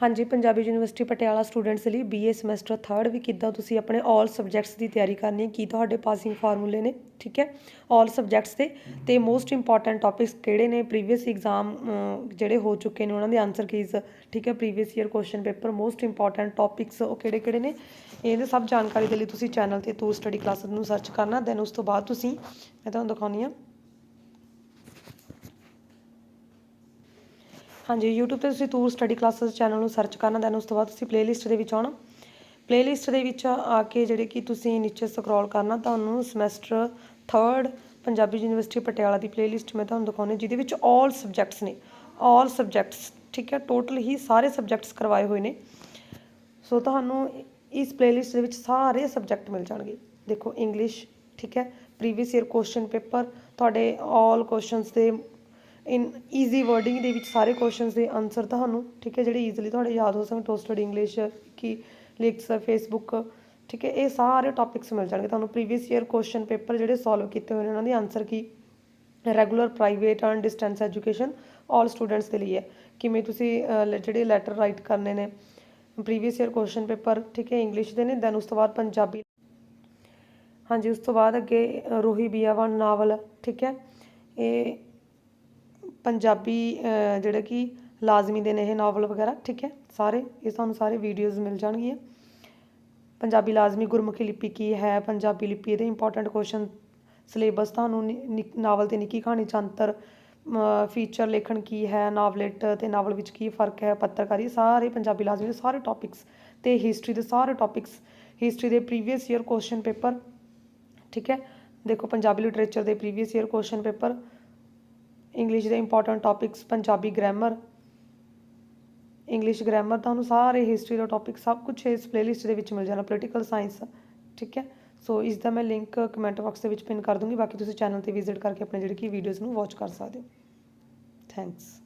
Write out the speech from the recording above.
ਹਾਂਜੀ, Punjabi university Patiala students ਲਈ BA semester 3rd ਵੀ ਕਿੱਦਾਂ ਤੁਸੀਂ ਆਪਣੇ ਆਲ ਸਬਜੈਕਟਸ ਦੀ ਤਿਆਰੀ ਕਰਨੀ ਹੈ? ਕੀ ਤੁਹਾਡੇ ਪਾਸਿੰਗ ਫਾਰਮੂਲੇ ਨੇ? ਠੀਕ ਹੈ? ਆਲ ਸਬਜੈਕਟਸ ਦੇ। ਤੇ ਮੋਸਟ ਇੰਪੋਰਟੈਂਟ ਟੌਪਿਕਸ ਕਿਹੜੇ ਨੇ? ਪ੍ਰੀਵੀਅਸ ਐਗਜ਼ਾਮ ਜਿਹੜੇ ਹੋ ਚੁੱਕੇ ਨੇ, ਉਹਨਾਂ ਦੇ ਆਨਸਰ ਕੀਜ਼ ਠੀਕ ਹੈ? Previous year question paper most important topics ਉਹ ਕਿਹੜੇ ਕਿਹੜੇ ਨੇ? ਇਹਦੇ ਸਭ ਜਾਣਕਾਰੀ ਦੇ ਲਈ ਤੁਸੀਂ ਚੈਨਲ ਤੇ ਤੂੰ ਸਟੱਡੀ ਕਲਾਸ ਨੂੰ ਸਰਚ ਕਰਨਾ ਦੈਨ ਉਸ ਤੋਂ ਬਾਅਦ ਤੁਸੀਂ, ਮੈਂ ਤੁਹਾਨੂੰ ਦਿਖਾਉਂਦੀ ਹਾਂ। ਹਾਂਜੀ, YouTube ਤੇ ਤੁਸੀਂ ਟੂਰ ਸਟੱਡੀ ਕਲਾਸਿਸ ਚੈਨਲ ਨੂੰ ਸਰਚ ਕਰਨਾ ਦੈਨ ਉਸ ਤੋਂ ਬਾਅਦ ਤੁਸੀਂ ਪਲੇਲਿਸਟ ਦੇ ਵਿੱਚ ਆਉਣਾ। ਪਲੇਲਿਸਟ ਦੇ ਵਿੱਚ ਆ ਕੇ ਜਿਹੜੇ ਕਿ ਤੁਸੀਂ ਨੀਚੇ ਸਕਰੋਲ ਕਰਨਾ, ਤੁਹਾਨੂੰ semester 3rd Punjabi university Patiala ਦੀ ਪਲੇਲਿਸਟ ਮੈਂ ਤੁਹਾਨੂੰ ਦਿਖਾਉਣੀ, ਜਿਹਦੇ ਵਿੱਚ ਆਲ ਸਬਜੈਕਟਸ ਨੇ। ਆਲ ਸਬਜੈਕਟਸ ਠੀਕ ਹੈ ਟੋਟਲ ਹੀ ਸਾਰੇ ਸਬਜੈਕਟਸ ਕਰਵਾਏ ਹੋਏ ਨੇ। ਸੋ ਤੁਹਾਨੂੰ ਇਸ ਪਲੇਲਿਸਟ ਦੇ ਵਿੱਚ ਸਾਰੇ ਸਬਜੈਕਟ ਮਿਲ ਜਾਣਗੇ। ਦੇਖੋ ਇੰਗਲਿਸ਼ ਠੀਕ ਹੈ ਪ੍ਰੀਵੀਅਸ ਈਅਰ ਕੁਐਸਚਨ ਪੇਪਰ ਤੁਹਾਡੇ ਆਲ ਕੁਐਸਚਨਸ ਦੇ ਇਨ ਈਜ਼ੀ ਵਰਡਿੰਗ ਦੇ ਵਿੱਚ ਸਾਰੇ ਕੁਐਸਚਨਸ ਦੇ ਆਨਸਰ ਤੁਹਾਨੂੰ ਠੀਕ ਹੈ ਜਿਹੜੇ ਈਜ਼ੀਲੀ ਤੁਹਾਡੇ ਯਾਦ ਹੋ ਸਕਣ ਟੋਸਟਡ ਇੰਗਲਿਸ਼ ਕੀ ਲਿਕਸ ਫੇਸਬੁੱਕ ਠੀਕ ਹੈ ਇਹ ਸਾਰੇ ਟੌਪਿਕਸ ਮਿਲ ਜਾਣਗੇ ਤੁਹਾਨੂੰ। ਪ੍ਰੀਵੀਅਸ ਈਅਰ ਕੁਐਸਚਨ ਪੇਪਰ ਜਿਹੜੇ ਸੋਲਵ ਕੀਤੇ ਹੋਏ ਨੇ ਉਹਨਾਂ ਦੇ answer Ki? Regular private and distance education all students ਦੇ ਲਈ ਹੈ। ਕਿਵੇਂ ਤੁਸੀਂ ਲ- ਜਿਹੜੇ ਲੈਟਰ ਰਾਈਟ ਕਰਨੇ ਨੇ ਪ੍ਰੀਵੀਅਸ ਈਅਰ ਕੁਐਸਚਨ ਪੇਪਰ ਠੀਕ ਹੈ ਇੰਗਲਿਸ਼ ਦੇ ਨੇ ਦੈਨ ਉਸ ਤੋਂ ਬਾਅਦ ਪੰਜਾਬੀ। ਹਾਂਜੀ ਉਸ ਤੋਂ ਬਾਅਦ ਅੱਗੇ ਅ, ਰੋਹੀ ਬੀਆਵਾਨ ਨਾਵਲ ਠੀਕ ਹੈ ਇਹ ਪੰਜਾਬੀ ਅ, ਜਿਹੜੇ ਕਿ ਲਾਜ਼ਮੀ ਦੇ ਨੇ ਇਹ ਨਾਵਲ ਵਗੈਰਾ ਠੀਕ ਹੈ? ਸਾਰੇ ਇਹ ਤੁਹਾਨੂੰ ਸਾਰੇ ਵੀਡੀਓਜ਼ ਮਿਲ ਜਾਣਗੀਆਂ। ਪੰਜਾਬੀ ਲਾਜ਼ਮੀ ਗੁਰਮੁਖੀ ਲਿਪੀ ਕੀ ਹੈ? ਪੰਜਾਬੀ ਲਿਪੀ ਇਹਦੇ ਇੰਪੋਰਟੈਂਟ ਕੁਐਸਚਨ ਸਿਲੇਬਸ ਤੁਹਾਨੂੰ ਨਿ- ਨਿ- ਨਾਵਲ ਤੇ ਨਿੱਕੀ ਕਹਾਣੀ ਚ ਅੰਤਰ ਫੀਚਰ ਲੇਖਣ ਕੀ ਹੈ? ਨਾਵਲੇਟ ਤੇ ਨਾਵਲ ਵਿੱਚ ਕੀ ਫ਼ਰਕ ਹੈ? ਪੱਤਰਕਾਰੀ ਸਾਰੇ ਪੰਜਾਬੀ ਲਾਜ਼ਮੀ ਦੇ ਸਾਰੇ ਟੌਪਿਕਸ ਤੇ ਹਿਸਟਰੀ ਦੇ ਸਾਰੇ ਟੌਪਿਕਸ ਹਿਸਟਰੀ ਦੇ ਪ੍ਰੀਵੀਅਸ ਈਅਰ ਕੁਐਸਚਨ ਪੇਪਰ ਠੀਕ ਹੈ? ਦੇਖੋ ਪੰਜਾਬੀ ਲਿਟਰੇਚਰ ਦੇ previous year question paper English ਦੇ important topics Punjabi grammar English grammar ਤੁਹਾਨੂੰ ਸਾਰੇ ਹਿਸਟਰੀ ਦਾ ਟੌਪਿਕ ਸਭ ਕੁਝ ਇਸ ਪਲੇਲਿਸਟ ਦੇ ਵਿੱਚ ਮਿਲ ਜਾਣਾ ਪੋਲੀਟੀਕਲ ਸਾਇੰਸ ਠੀਕ ਹੈ? ਸੋ ਇਸ ਦਾ ਮੈਂ ਲਿੰਕ ਕਮੈਂਟ ਬਾਕਸ ਦੇ ਵਿੱਚ ਪਿਨ ਕਰ ਦੂੰਗੀ, ਬਾਕੀ ਤੁਸੀਂ ਚੈਨਲ ਤੇ ਵਿਜ਼ਿਟ ਕਰਕੇ ਆਪਣੇ ਜਿਹੜੀ ਕਿ ਵੀਡੀਓਜ਼ ਨੂੰ ਵਾਚ ਕਰ ਸਕਦੇ ਹੋ। ਥੈਂਕਸ